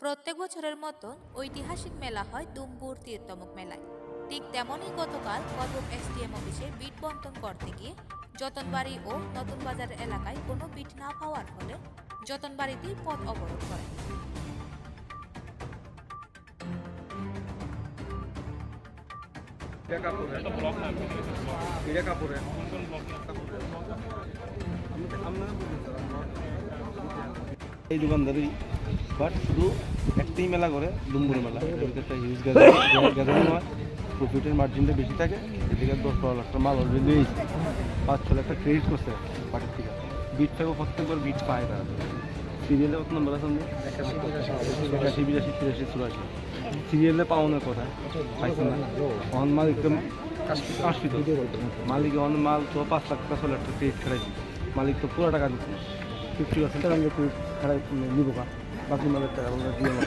প্রত্যেক বছরের মতন ঐতিহাসিক মেলা হয় দুম্বুর তীর্তমুখ মেলায়। ঠিক তেমনই গতকাল কদম এসডিএম অফিসে বিট বন্টন করতে গিয়ে যতনবাড়ি ও নতুন বাজার এলাকায় কোনো বিট না পাওয়ার ফলে যতনবাড়িতেই পথ অবরোধ কাপড়ের? এই দোকানদারি বাট শুধু একটাই মেলা করে ডুম্বুর মেলা। ভিতরে একটা হিউজ গ্যাদারিং হয়। প্রফিটের মার্জিনটা বেশি থাকে। এদিকে দশ বারো লাখ টাকা মাল অলরেডি হয়েছে পাঁচ ছ লাখ টাকা ক্রেডিট করছে। পার্টির থেকে বিট পাইবো প্রত্যেকবার বিট পায় তারা। সিরিয়ালে কত নম্বর আছে একাশি বিরাশি তিরাশি চুরাশি। সিরিয়ালে পাওয়ানোর কথা। পাইছেন না? অন মাল একদম কাশফিত। মালিক অন মাল তো পাঁচ লাখ টাকা ছ লাখ টাকা ক্রেডিট খেলাইছি মালিক তো পুরো টাকা দিচ্ছে। ফিফটি পার্সেন্ট নিবো কা বাকি মালের টাকা আমরা দিয়ে মাল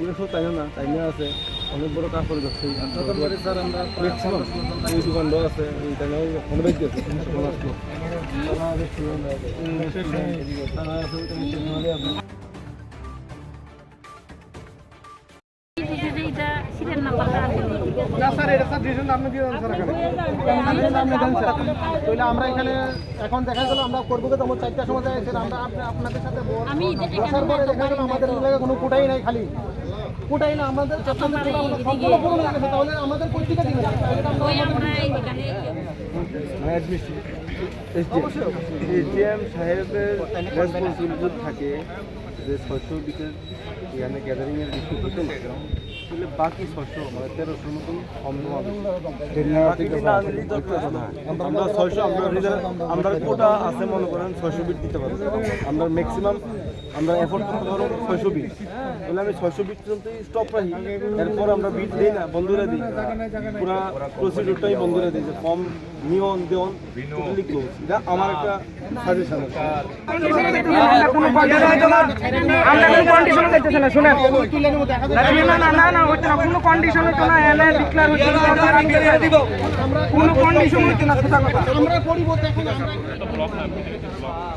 করে সব তাই না তাই না আছে। অনেক বড় কাপড় যাচ্ছে ম্যাক্সিমাম এই দোকানটাও আছে এই তাই অনেক বেশি আছে মনে আসলো। তারা আছে। আপনি এটা সিরিয়াল নাম্বারটা না স্যার এটা স্যার ডিসিশন আপনি দিয়ে দেন স্যার। এখানে আপনি দেন স্যার। তাহলে আমরা এখানে এখন দেখা গেল আমরা করব তো? আমার চারটার সময় আমরা আপনাদের সাথে বসার পরে দেখা গেল আমাদের এলাকায় কোনো কোটাই নাই খালি। কোটাই না আমাদের তাহলে পত্রিকা এসডিএম সাহেবের রেসপন্সিবিলিটি থাকে যে ছয়শো বিকের এখানে গ্যাদারিংয়ের ডিস্ট্রিবিউশন তাহলে বাকি ছয়শো মানে তেরোশোর মতন। আমরা ছয়শো আমরা রিজার্ভ আমরা কোটা আছে মনে করেন ছয়শো বিট দিতে পারব। আমরা ম্যাক্সিমাম আমরা এফোর্ড করতে পারব ছয়শো বিট। তাহলে আমি ছয়শো বিট পর্যন্ত স্টপ রাখি। এরপর আমরা বিট দিই না বন্ধুরা দিই। পুরা প্রসিডিউরটাই বন্ধুরা দিই যে কম নিয়ন দেওয়ন টোটালি ক্লোজ এটা আমার একটা সাজেশন আমরা কোনো কন্ডিশনে যাইতেছে না শুনেন। না না না না হচ্ছে না কোনো কন্ডিশন হচ্ছে না এনে ডিক্লেয়ার হচ্ছে না আমরা আমি দিয়ে দিব কোনো কন্ডিশন হচ্ছে না সেটা কথা। আমরা পরিবর্তে এখন। আমরা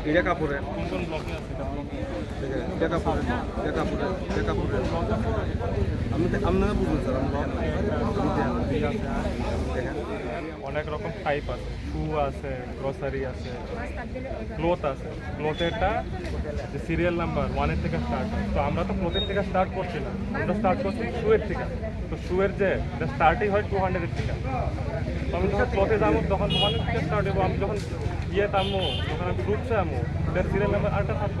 এটা কাপড়ের এটা কাপড়ের এটা কাপড়ে এটা কাপড়ের আমি আপনারা বুঝুন স্যার আমরা দেখেন অনেক রকম টাইপ আছে। শু আছে গ্রসারি আছে ক্লোথ আছে। ক্লোথেরটা যে সিরিয়াল নাম্বার ওয়ানের থেকে স্টার্ট হয়। তো আমরা তো ক্লোথের থেকে স্টার্ট করছি না। আমরা স্টার্ট করছি শুয়ের থেকে। তো শুয়ের যে স্টার্টই হয় টু হান্ড্রেডের থেকে। তো আমি যখন ক্লোথে যাব, তখন ওয়ানের থেকে স্টার্ট হব আমি যখন ইয়ে থামবো, যখন আমি ফ্রুটসে আমো সিরিয়াল নাম্বার আরেকটা থাকব